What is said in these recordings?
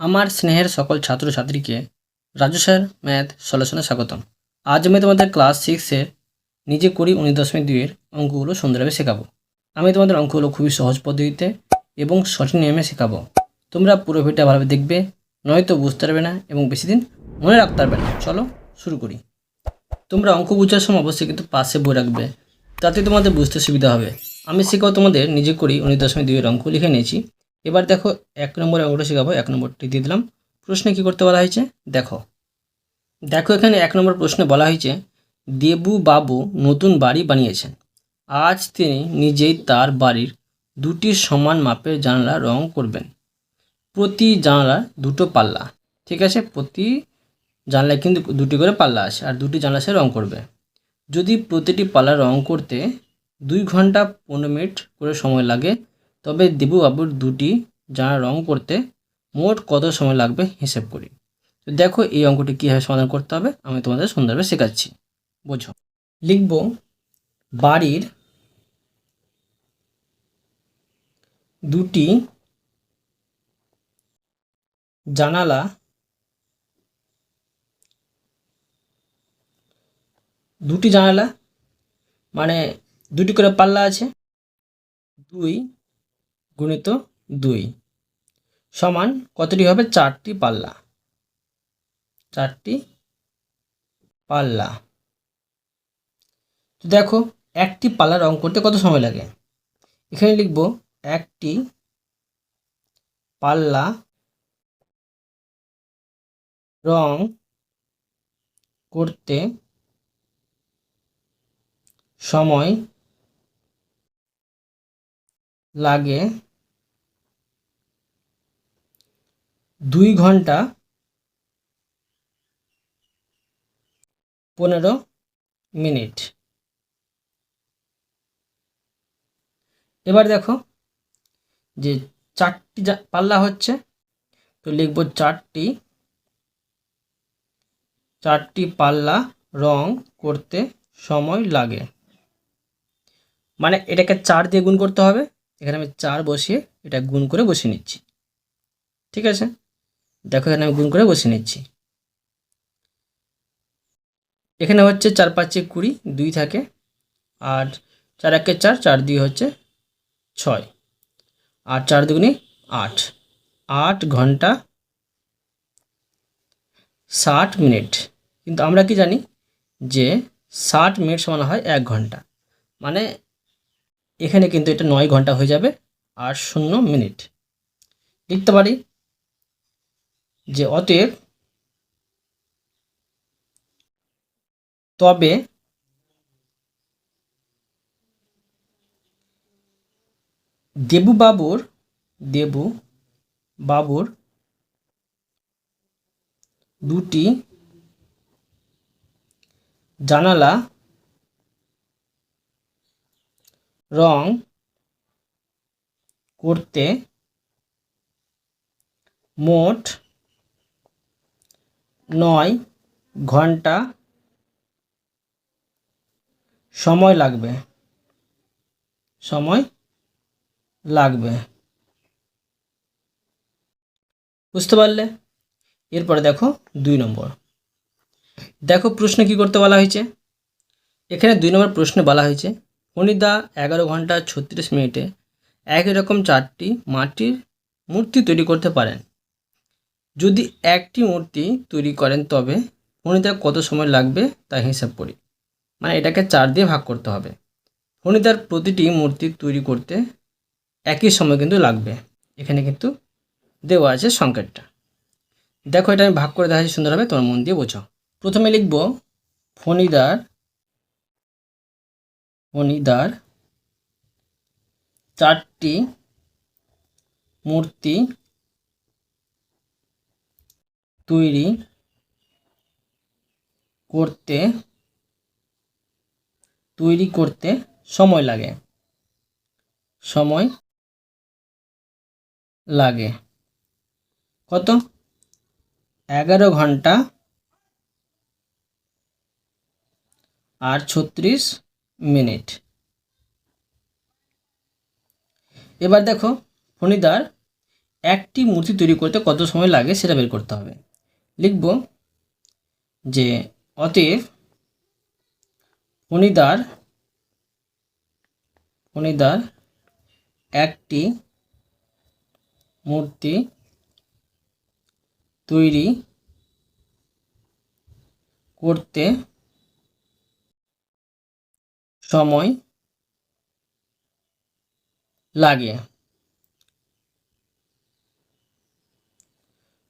আমার স্নেহের সকল ছাত্রছাত্রীকে রাজু স্যার ম্যাথ সলিউশনে স্বাগতম। আজ আমি তোমাদের ক্লাস সিক্সে নিজে করি উনিশ দশমিক দুইয়ের অঙ্কগুলো সুন্দরভাবে শেখাবো। আমি তোমাদের অঙ্কগুলো খুবই সহজ পদ্ধতিতে এবং সঠিক নিয়মে শেখাবো। তোমরা পুরো ভিডিওটা ভালোভাবে দেখবে, নয়তো বুঝতে পারবে না এবং বেশি দিন মনে রাখতে পারবে না। চলো শুরু করি। তোমরা অঙ্ক বুঝার সময় অবশ্যই কিন্তু পাশে বই রাখবে, তাতে তোমাদের বুঝতে সুবিধা হবে। আমি শেখাও তোমাদের নিজে করি উনিশ দশমিক দুইয়ের অঙ্ক লিখে নিয়েছি। এবার দেখো এক নম্বরে অঙ্কটা শেখাবো, এক নম্বরটি দিয়ে দিলাম। প্রশ্নে কি করতে বলা হয়েছে? দেখো। দেখো এখানে এক নম্বর প্রশ্নে বলা হয়েছে, দেবু বাবু নতুন বাড়ি বানিয়েছেন। আজ তিনি নিজেই তার বাড়ির দুটি সমান মাপের জানলা রং করবেন। প্রতি জানলা দুটো পাল্লা। ঠিক আছে? প্রতি জানলায় কিন্তু দুটি করে পাল্লা আছে, আর দুটি জানলা সে রং করবে। যদি প্রতিটি পাল্লা রং করতে দুই ঘণ্টা পনেরো মিনিট করে সময় লাগে তবে দেবুবাবুর দুটি জানলা রং করতে মোট কত সময় লাগবে হিসেব করি। তো দেখো এই অঙ্কটি কীভাবে সমাধান করতে হবে, আমি তোমাদের সুন্দরভাবে শেখাচ্ছি। বোঝো। লিখব বাড়ির দুটি জানালা দুটি জানালা মানে দুটি করে পাল্লা আছে, দুই গুণিত দুই সমান কতটি হবে? চারটি পাল্লা। চারটি পাল্লা। তো দেখো, একটি পাল্লা রং করতে কত সময় লাগে? এখানে লিখব, একটি পাল্লা রং করতে সময় লাগে দুই ঘণ্টা পনেরো মিনিট। এবার দেখো যে চারটি পাল্লা হচ্ছে, তো লিখব চারটি চারটি পাল্লা রং করতে সময় লাগে। মানে এটাকে চার দিয়ে গুণ করতে হবে। এখানে আমি চার বসিয়ে এটা গুণ করে বসিয়ে নিচ্ছি। ঠিক আছে? দেখো এখানে আমি গুণ করে বসে নিচ্ছি। এখানে হচ্ছে চার পাঁচে কুড়ি, দুই থাকে, আর চার একে চার চার দুই হচ্ছে ছয়, আর চার দুগুনি আট আট ঘণ্টা ষাট মিনিট। কিন্তু আমরা কি জানি যে ষাট মিনিট সমান হয় এক ঘণ্টা মানে এখানে কিন্তু এটা নয় ঘণ্টা হয়ে যাবে, আর শূন্য মিনিট। লিখতে পারি? যে অতএব তবে দেবু বাবুর দেবু বাবুর দুটি জানালা রং করতে মোট নয় ঘণ্টা সময় লাগবে। সময় লাগবে। বুঝতে পারলে? এরপরে দেখো দুই নম্বর। দেখো প্রশ্নে কি করতে বলা হয়েছে? এখানে দুই নম্বর প্রশ্নে বলা হয়েছে ফণিদা এগারো ঘণ্টা ছত্রিশ মিনিটে একই রকম চারটি মাটির মূর্তি তৈরি করতে পারেন। যদি একটি মূর্তি তৈরি করেন তবে ফণিদার কত সময় লাগবে তা হিসাব করি। মানে এটাকে চার দিয়ে ভাগ করতে হবে। ফণিদার প্রতিটি মূর্তি তৈরি করতে একই সময় কিন্তু লাগবে। এখানে কিন্তু দেওয়া আছে সংকেতটা। দেখো এটা আমি ভাগ করে দেখাচ্ছি সুন্দরভাবে, তোমার মন দিয়ে বোঝো। প্রথমে লিখব ফণিদার ফণিদার চারটি মূর্তি তৈরি করতে তৈরি করতে সময় লাগে। সময় লাগে। কত? এগারো ঘণ্টা আর ছত্রিশ মিনিট। এবার দেখো, ফণিদার একটি মূর্তি তৈরি করতে কত সময় লাগে সেটা বের করতে হবে। লিখব যে অতএব ফণিদার ফণিদার একটি মূর্তি তৈরি করতে সময় লাগে।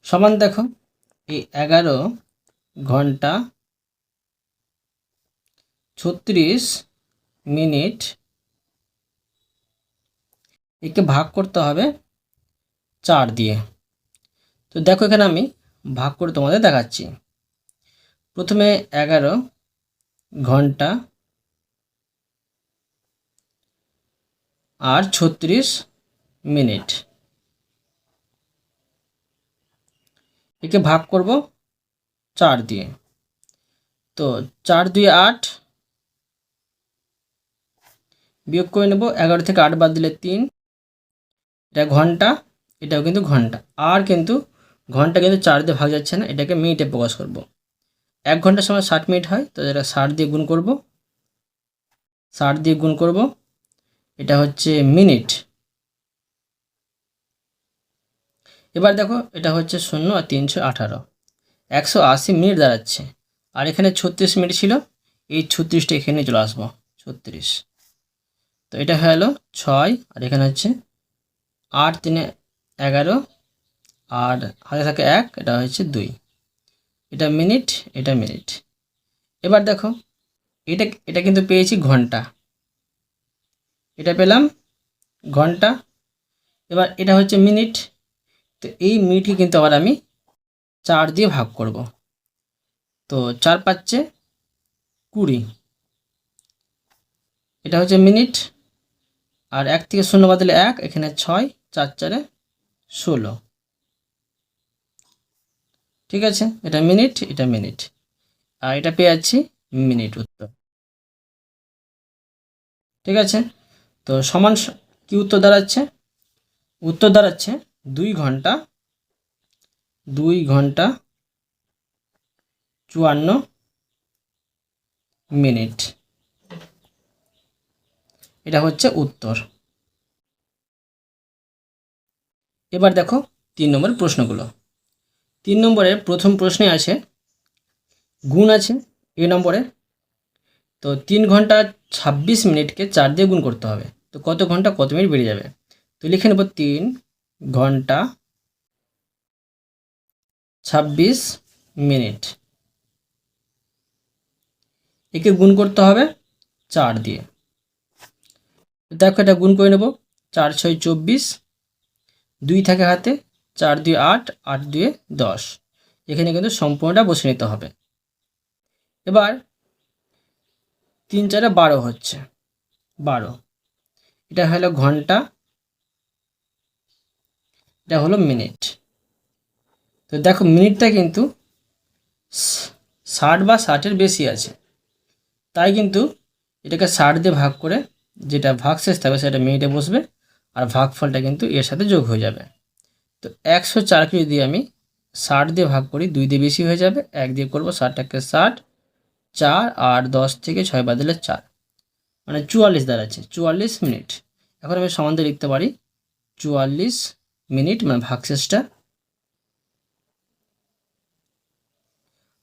সমান দেখো। এই এগারো ঘণ্টা ছত্রিশ মিনিট একে ভাগ করতে হবে চার দিয়ে। তো দেখো এখানে আমি ভাগ করে তোমাদের দেখাচ্ছি। প্রথমে এগারো ঘণ্টা আর ছত্রিশ মিনিট। একে ভাগ করব চার দিয়ে। তো চার দুই আট বিয়োগ করে নেব এগারো থেকে আট বাদ দিলে তিন। এটা ঘণ্টা, এটাও কিন্তু ঘণ্টা। আর কিন্তু ঘণ্টা কিন্তু চার দিয়ে ভাগ যাচ্ছে না, এটাকে মিনিটে প্রকাশ করব। এক ঘণ্টার সময় ষাট মিনিট হয়, তো এটা ষাট দিয়ে গুণ করব। ষাট দিয়ে গুণ করব, এটা হচ্ছে মিনিট। এবার দেখো, এটা হচ্ছে শূন্য আর তিনশো আঠারো। একশো আশি মিনিট দাঁড়াচ্ছে। আর এখানে ছত্রিশ মিনিট ছিল, এই ছত্রিশটা এখানে চলে আসব, ছত্রিশ। তো এটা হয়ে গেলো ছয়, আর এখানে হচ্ছে আট তিনে এগারো, আর হাতে থাকে এক, এটা হচ্ছে দুই। এটা মিনিট এটা মিনিট। এবার দেখো, এটা এটা কিন্তু পেয়েছি ঘণ্টা। এটা পেলাম ঘণ্টা। এবার এটা হচ্ছে মিনিট তো এই মিনিটকে কিন্তু আবার আমি চার দিয়ে ভাগ করব। তো চার পাচ্ছে কুড়ি। এটা হচ্ছে মিনিট। আর এক থেকে শূন্য বাদলে এক, এখানে ছয়, চার চারে ষোলো। ঠিক আছে? এটা মিনিট এটা মিনিট। আর এটা পেয়ে যাচ্ছি মিনিট উত্তর। ঠিক আছে? তো সমান কি উত্তর দাঁড়াচ্ছে? উত্তর দাঁড়াচ্ছে দুই ঘণ্টা দুই ঘণ্টা, চুয়ান্ন মিনিট। এটা হচ্ছে উত্তর। এবার দেখো তিন নম্বর প্রশ্নগুলো। তিন নম্বরে প্রথম প্রশ্নে আছে, গুণ আছে এ নম্বরে। তো তিন ঘণ্টা ছাব্বিশ মিনিটকে চার দিয়ে গুণ করতে হবে। তো কত ঘণ্টা, কত মিনিট বেড়ে যাবে? তো লিখে নেব তিন ঘণ্টা ছাব্বিশ মিনিট। একে গুণ করতে হবে চার দিয়ে। দেখো এটা গুণ করে নেব, চার ছয় চব্বিশ, দুই থাকে হাতে, চার দুই আট আট দুয়ে দশ। এখানে কিন্তু সম্পূর্ণটা বসে নিতে হবে। এবার তিন চারে বারো হচ্ছে, বারো। এটা হলো ঘণ্টা এটা হলো মিনিট। তো দেখো, মিনিটটা কিন্তু ষাট বা ষাটের বেশি আছে। তাই কিন্তু এটাকে ষাট দিয়ে ভাগ করে যেটা ভাগ শেষ থাকবে সেটা মিনিটে বসবে আর ভাগফলটা কিন্তু এর সাথে যোগ হয়ে যাবে। তো একশো চারকে যদি আমি ষাট দিয়ে ভাগ করি, দুই দিয়ে বেশি হয়ে যাবে, এক দিয়ে করব ষাটটাকে ষাট, চার আর দশ থেকে ছয় বাদ দিলে চার। মানে চুয়াল্লিশ দাঁড়াচ্ছে, চুয়াল্লিশ মিনিট। এখন আমি সমান লিখতে পারি, চুয়াল্লিশ মিনিট মানে ভাগশেষটা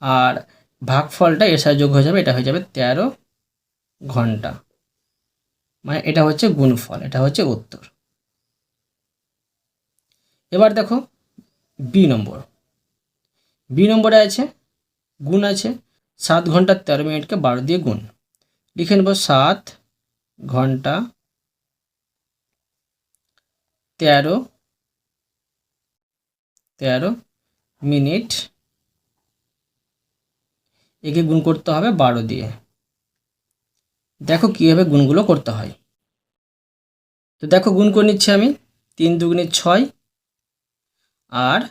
আর ভাগফলটা এর সাথে যোগ হয়ে যাবে, এটা হয়ে যাবে তেরো ঘণ্টা। মানে এটা হচ্ছে গুণফল, এটা হচ্ছে উত্তর। এবার দেখো, বি নম্বর। বি নম্বরে আছে, গুণ আছে, সাত ঘণ্টা তেরো মিনিটকে বারো দিয়ে গুণ। লিখে নেব সাত ঘণ্টা তেরো তেরো মিনিট। একে গুণ করতে হবে বারো দিয়ে। দেখো কীভাবে গুণগুলো করতে হয়। তো দেখো গুণ করে নিচ্ছি আমি। তিন দুগুণে ছয় আর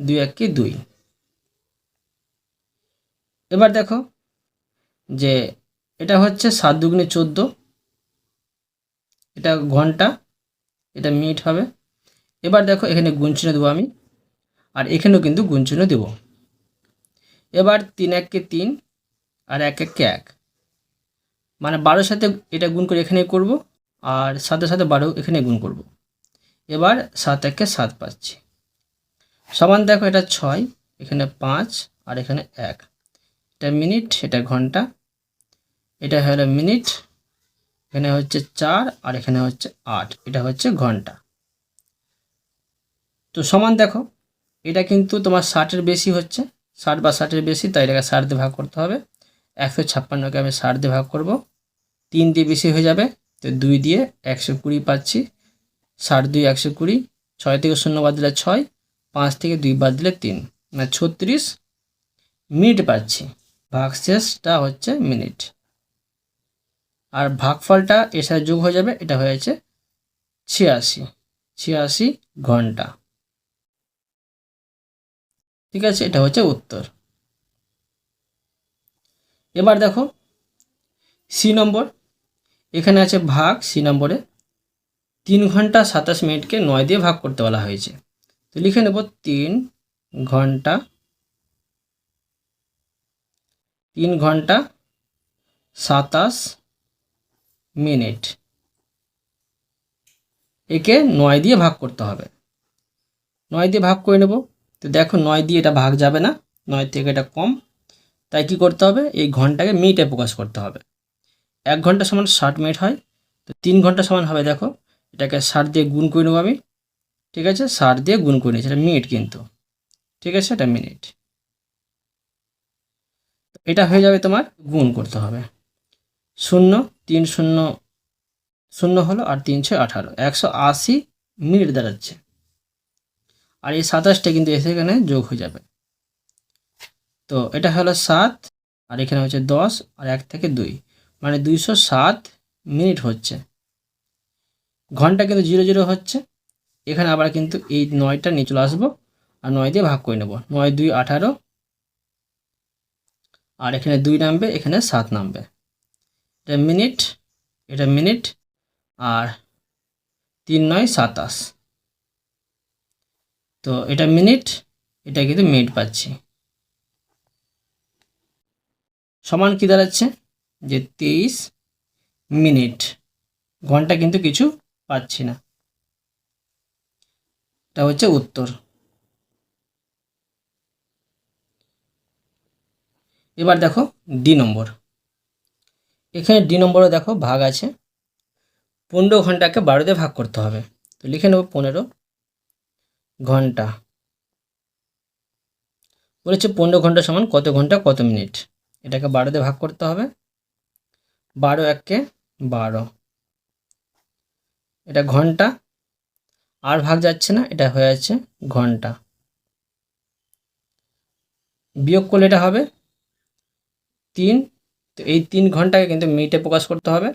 দুই এককে দুই। এবার দেখো যে এটা হচ্ছে সাত দুগুণে চোদ্দ। এটা ঘণ্টা, এটা মিনিট হবে। এবার দেখো এখানে গুণ চিহ্ন দেবো আমি। আর এখানেও কিন্তু গুণ চিহ্ন দেবো। এবার তিন এককে তিন আর এক এককে এক। মানে বারোর সাথে এটা গুণ করে এখানে করব আর সাথে সাথে বারো এখানে গুণ করব। এবার সাত এককে সাত পাচ্ছি। সমান দেখো এটা ছয়, এখানে পাঁচ আর এখানে এক। এটা মিনিট, এটা ঘণ্টা। এটা হলো মিনিট, এখানে হচ্ছে চার আর এখানে হচ্ছে আট। এটা হচ্ছে ঘণ্টা। তো সমান দেখো এটা কিন্তু তোমার ষাটের বেশি হচ্ছে। ষাট বা ষাটের বেশি, তাই এটাকে ষাট দিয়ে ভাগ করতে হবে। একশো ছাপ্পান্নকে আমি ষাট দিয়ে ভাগ করব। তিন দিয়ে বেশি হয়ে যাবে, তো দুই দিয়ে একশো কুড়ি পাচ্ছি। ষাট দুই একশো কুড়ি, ছয় থেকে শূন্য বাদ দিলে ছয়, পাঁচ থেকে দুই বাদ দিলে তিন মানে ছত্রিশ মিনিট পাচ্ছি। ভাগশেষটা হচ্ছে মিনিট। আর ভাগফলটা এর সাথে যোগ হয়ে যাবে, এটা হয়েছে ছিয়াশি। ছিয়াশি ঘণ্টা। ঠিক আছে? এটা হচ্ছে উত্তর। এবার দেখো সি নম্বর এখানে আছে ভাগ সি নম্বরে তিন ঘণ্টা সাতাশ মিনিটকে নয় দিয়ে ভাগ করতে বলা হয়েছে। তো লিখে নেব, তিন ঘণ্টা তিন ঘণ্টা সাতাশ মিনিট। একে নয় দিয়ে ভাগ করতে হবে। নয় দিয়ে ভাগ করে নেব। তো দেখো নয় দিয়ে এটা ভাগ যাবে না, নয় থেকে এটা কম। তাই কি করতে হবে? এই ঘন্টাকে মিনিটে প্রকাশ করতে হবে। এক ঘণ্টা সমান ষাট মিনিট হয়, তো তিন ঘণ্টা সমান হবে দেখো, এটাকে ষাট দিয়ে গুণ করে নেব আমি, ঠিক আছে? ষাট দিয়ে গুণ করে নিয়েছি, এটা মিনিট কিন্তু, ঠিক আছে? এটা মিনিট। এটা হয়ে যাবে তোমার গুণ করতে হবে। শূন্য, তিন শূন্য শূন্য হলো আর তিন ছয় আঠারো, একশো আশি মিনিট দাঁড়াচ্ছে। আর এই সাতাশটা কিন্তু এসে এখানে যোগ হয়ে যাবে। তো এটা হলো সাত, আর এখানে হচ্ছে দশ, আর এক থেকে দুই। মানে দুইশো সাত মিনিট হচ্ছে। ঘণ্টা কিন্তু জিরো জিরো হচ্ছে। এখানে আবার কিন্তু এই নয়টা নিয়ে চলে আসব, আর নয় দিয়ে ভাগ করে নেব। নয়, দুই, আঠারো। আর এখানে দুই নামবে, এখানে সাত নামবে। এটা মিনিট এটা মিনিট, আর তিন, নয়, সাতাশ। তো এটা মিনিট, এটা কিন্তু মিনিট পাচ্ছি। সমান কি দাঁড়াচ্ছে? যে তেইশ মিনিট। ঘণ্টা কিন্তু কিছু পাচ্ছি না। এটা হচ্ছে উত্তর। এবার দেখো ডি নম্বর। এখানে ডি নম্বরে দেখো ভাগ আছে। পনেরো ঘন্টাকে বারো দিয়ে ভাগ করতে হবে। তো লিখে নেব পনেরো ঘণ্টা। বলেছে পনেরো ঘণ্টা সমান কত ঘণ্টা, কত মিনিট? এটাকে বারো দিয়ে ভাগ করতে হবে। বারো এককে বারো। এটা ঘণ্টা। আর ভাগ যাচ্ছে না, এটা হয়ে যাচ্ছে ঘণ্টা। বিয়োগ করলে এটা হবে তিন। তো এই তিন ঘন্টাকে কিন্তু মিনিটে প্রকাশ করতে হবে।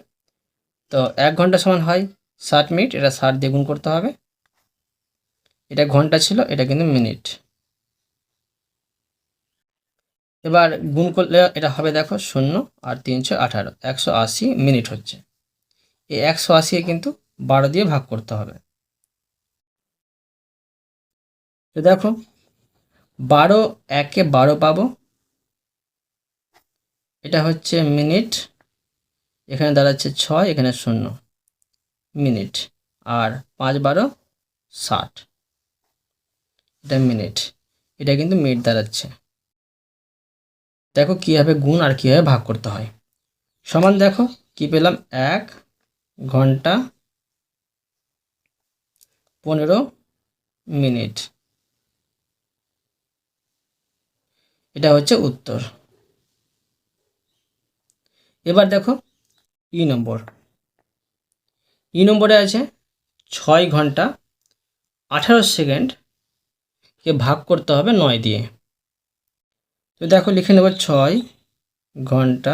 তো এক ঘণ্টা সমান হয় ষাট মিনিট, এটা ষাট দিয়ে গুণ করতে হবে। এটা ঘণ্টা ছিল, এটা কিন্তু মিনিট। এবার গুণ করলে এটা হবে দেখো শূন্য আর তিনশো আঠারো, একশো আশি মিনিট হচ্ছে। এই একশো আশি কিন্তু বারো দিয়ে ভাগ করতে হবে। তো দেখো, বারো একে বারো পাবো। এটা হচ্ছে মিনিট, এখানে দাঁড়াচ্ছে ছয়, এখানে শূন্য, মিনিট। আর পাঁচ বারো, ষাট। এটা মিনিট এটা কিন্তু মিনিট দাঁড়াচ্ছে। দেখো কীভাবে গুণ আর কীভাবে ভাগ করতে হয়। সমান দেখো, কি পেলাম? এক ঘণ্টা পনেরো মিনিট এটা হচ্ছে উত্তর। এবার দেখো, ই নম্বর। ই নম্বরে আছে ছয় ঘণ্টা আঠারো সেকেন্ডকে ভাগ করতে হবে নয় দিয়ে। তো দেখো লিখে নেব ছয় ঘণ্টা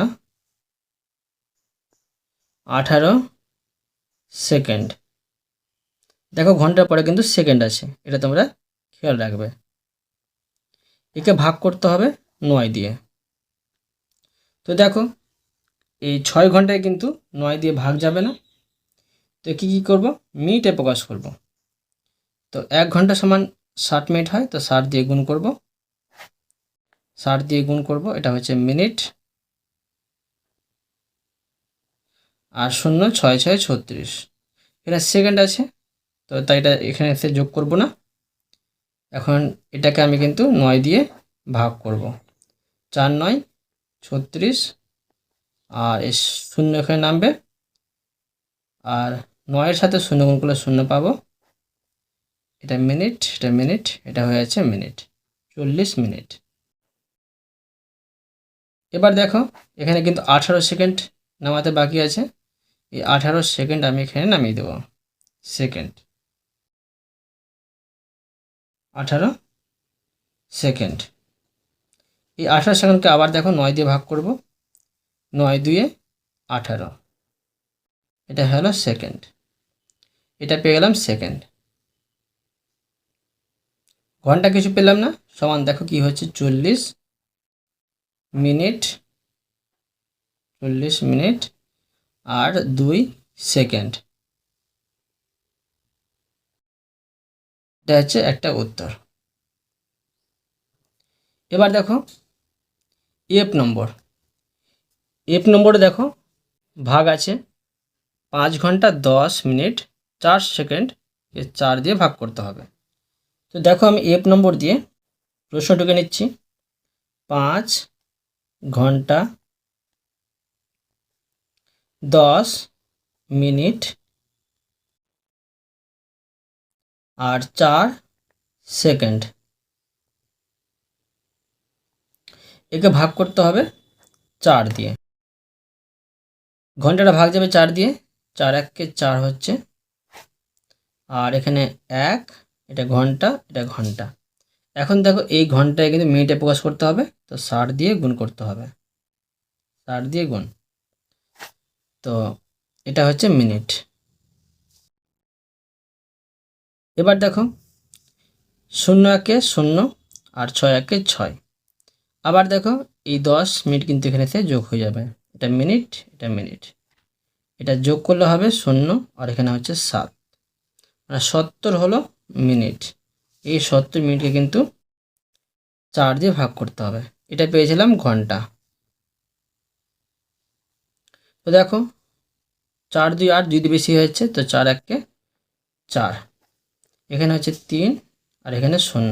আঠারো সেকেন্ড। দেখো ঘণ্টার পরে কিন্তু সেকেন্ড আছে, এটা তোমরা খেয়াল রাখবে। একে ভাগ করতে হবে নয় দিয়ে। তো দেখো, এই ছয় ঘন্টায় কিন্তু নয় দিয়ে ভাগ যাবে না। তো কী কী করব? মিনিটে প্রকাশ করব। তো এক ঘণ্টা সমান ষাট মিনিট হয়, তো ষাট দিয়ে গুণ করব। ষাট দিয়ে গুণ করব, এটা হচ্ছে মিনিট। আর শূন্য, ছয় ছয়, ছত্রিশ। এখানে সেকেন্ড আছে, তো তাই এটা এখানে এসে যোগ করব না। এখন এটাকে আমি কিন্তু নয় দিয়ে ভাগ করব। চার, নয়, ছত্রিশ, আর এই শূন্য এখানে নামবে। আর নয়ের সাথে শূন্য গুণ করলে শূন্য পাবো। এটা মিনিট এটা মিনিট, এটা হয়ে যাচ্ছে মিনিট। চল্লিশ মিনিট। এবার দেখো, এখানে কিন্তু আঠারো সেকেন্ড নামাতে বাকি আছে। এই আঠারো সেকেন্ড আমি এখানে নামিয়ে দেবো। সেকেন্ড। আঠারো সেকেন্ড। এই আঠারো সেকেন্ডকে আবার দেখো নয় দিয়ে ভাগ করব। নয় দুয়ে আঠারো। এটা হলো সেকেন্ড। এটা পেয়ে গেলাম সেকেন্ড। ঘণ্টা কিছু পেলাম না। সমান দেখো কি হচ্ছে চল্লিশ মিনিট চল্লিশ মিনিট আর দুই সেকেন্ড। এটা হচ্ছে একটা উত্তর। এবার দেখো এফ নম্বর। এফ নম্বরে দেখো, ভাগ আছে পাঁচ ঘণ্টা দশ মিনিট, চার সেকেন্ড চার দিয়ে ভাগ করতে হবে। তো দেখো আমি এফ নম্বর দিয়ে প্রশ্ন ঢুকে নিচ্ছি। পাঁচ ঘণ্টা দশ মিনিট আর চার সেকেন্ড। একে ভাগ করতে হবে চার দিয়ে। ঘন্টাটা ভাগ যাবে চার দিয়ে। চার এককে চার হচ্ছে। আর এখানে এক এটা ঘণ্টা এটা ঘণ্টা। এখন দেখো এই ঘন্টায় কিন্তু মিনিটে প্রকাশ করতে হবে, তো ষাট দিয়ে গুণ করতে হবে। ষাট দিয়ে গুণ। তো এটা হচ্ছে মিনিট। এবার দেখো, শূন্য একে শূন্য আর ছয় একে ছয়। আবার দেখো, এই দশ মিনিট কিন্তু এখানে এসে যোগ হয়ে যাবে। এটা মিনিট এটা মিনিট। এটা যোগ করলে হবে শূন্য আর এখানে হচ্ছে সাত। মানে সত্তর হলো মিনিট। এই সত্তর মিনিটকে কিন্তু চার দিয়ে ভাগ করতে হবে। এটা পেয়েছিলাম ঘণ্টা। তো দেখো, চার দুই আট দুই বেশি হয়েছে, তো চার এককে চার। এখানে হচ্ছে তিন আর এখানে শূন্য।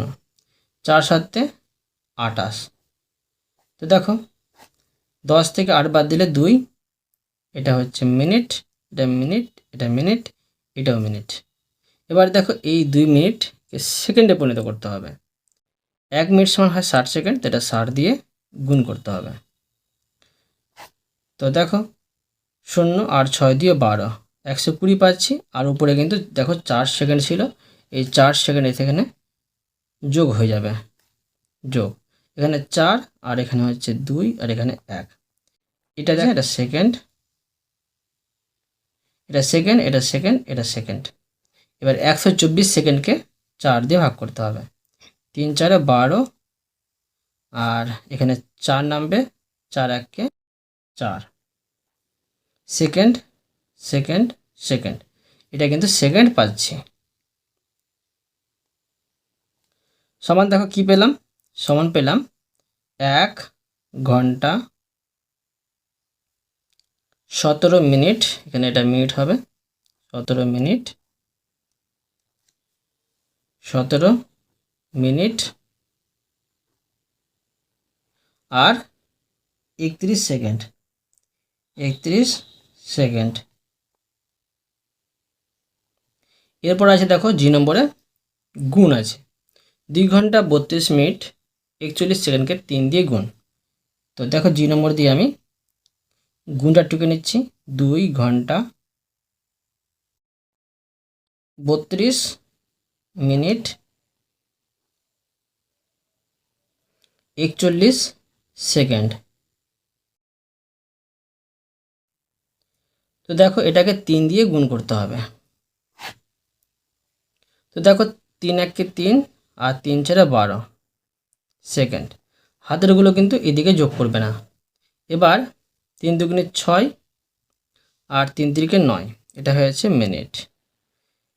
চার সাতে আটাশ তো দেখো, দশ থেকে আট বাদ দিলে দুই, এটা হচ্ছে মিনিট, এটা মিনিট এটা মিনিট, এটাও মিনিট। এবার দেখো এই দুই মিনিটকে সেকেন্ডে পরিণত করতে হবে। এক মিনিট সমান হয় ষাট সেকেন্ড, তো এটা ষাট দিয়ে গুণ করতে হবে। তো দেখো, শূন্য আর ছয় দিয়ে বারো, একশো কুড়ি পাচ্ছি। আর উপরে কিন্তু দেখো চার সেকেন্ড ছিল, এই চার সেকেন্ড এখানে যোগ হয়ে যাবে। যোগ। এখানে চার, আর এখানে হচ্ছে দুই, আর এখানে এক। এটা দেখেন এটা সেকেন্ড। এটা সেকেন্ড এটা সেকেন্ড এটা সেকেন্ড। এবার একশো চব্বিশ সেকেন্ডকে চার দিয়ে ভাগ করতে হবে। তিন চারে বারো, আর এখানে চার নামবে, চার এককে চার। Second second second. এটা কিন্তু সেকেন্ড পাচ্ছি। সমান দেখো কি পেলাম? সমান পেলাম এক ঘণ্টা সতেরো মিনিট। এখানে এটা মিনিট হবে। সতেরো মিনিট সতেরো মিনিট। আর একত্রিশ সেকেন্ড। একত্রিশ সেকেন্ড। এরপর আছে দেখো জি নম্বরে গুণ আছে। দুই ঘণ্টা বত্রিশ মিনিট, একচল্লিশ সেকেন্ডকে তিন দিয়ে গুণ। তো দেখো জি নম্বর দিয়ে আমি গুণটা টুকে নিচ্ছি। দুই ঘণ্টা বত্রিশ মিনিট। একচল্লিশ সেকেন্ড। তো দেখো এটাকে তিন দিয়ে গুণ করতে হবে। তো দেখো তিন এককে তিন আর তিন চারে বারো সেকেন্ড। হাতেরগুলো কিন্তু এদিকে যোগ করবে না। এবার তিন দুগুণে ছয় আর তিন তিরিকে নয়। এটা হয়েছে মিনিট।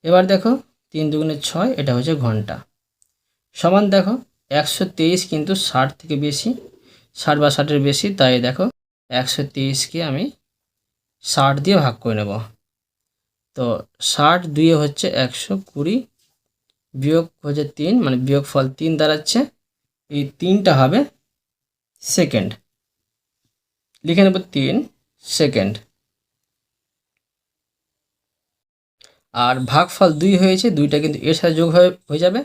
এবার দেখো তিন দুগুণে ছয়, এটা হচ্ছে ঘণ্টা। সমান দেখো, একশো তেইশ কিন্তু ষাট থেকে বেশি। ষাট বা ষাটের বেশি, তাই দেখো, একশো তেইশকে আমি ষাট দিয়ে ভাগ করে নেব। তো ষাট দুইয়ে হচ্ছে একশো কুড়ি, বিয়োগ হচ্ছে তিন মানে বিয়োগ ফল তিন দাঁড়াচ্ছে। এই তিনটা হবে সেকেন্ড। লিখে নেব তিন, সেকেন্ড। আর ভাগফল দুই হয়েছে, দুইটা কিন্তু এর সাথে যোগ হয়ে হয়ে যাবে।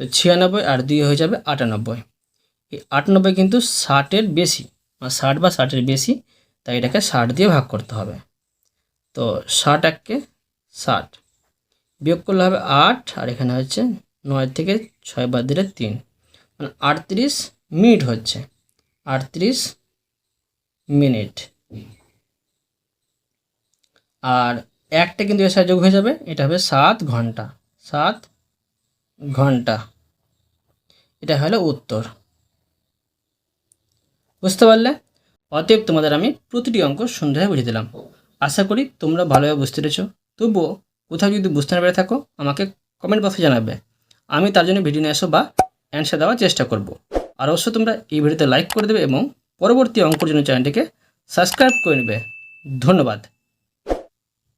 তো ছিয়ানব্বই আর দুই হয়ে যাবে আটানব্বই। এই আটানব্বই কিন্তু ষাটের বেশি মানে ষাট বা ষাটের বেশি, তাই এটাকে ষাট দিয়ে ভাগ করতে হবে। তো ষাট এককে ষাট বিয়োগ করলে হবে আট, আর এখানে হচ্ছে নয় থেকে ছয় বাদ দিলে তিন। মানে আটত্রিশ মিনিট হচ্ছে, আটত্রিশ মিনিট। আর একটা কিন্তু এর সাথে যোগ হয়ে যাবে, এটা হবে সাত ঘণ্টা সাত ঘণ্টা। এটা হলো উত্তর। বুঝতে পারলে? অতএব তোমাদের আমি প্রতিটি অঙ্ক সুন্দরভাবে বুঝিয়ে দিলাম। আশা করি তোমরা ভালোভাবে বুঝতে পেরেছ। তবুও কোথাও যদি বুঝতে না পেরে থাকো, আমাকে কমেন্ট বক্সে জানাবে। আমি তার জন্য ভিডিও নিয়ে আসো বা অ্যান্সার দেওয়ার চেষ্টা করব। আর অবশ্যই তোমরা এই ভিডিওতে লাইক করে দেবে এবং পরবর্তী অঙ্কর জন্য চ্যানেলটিকে সাবস্ক্রাইব করে নেবে। ধন্যবাদ।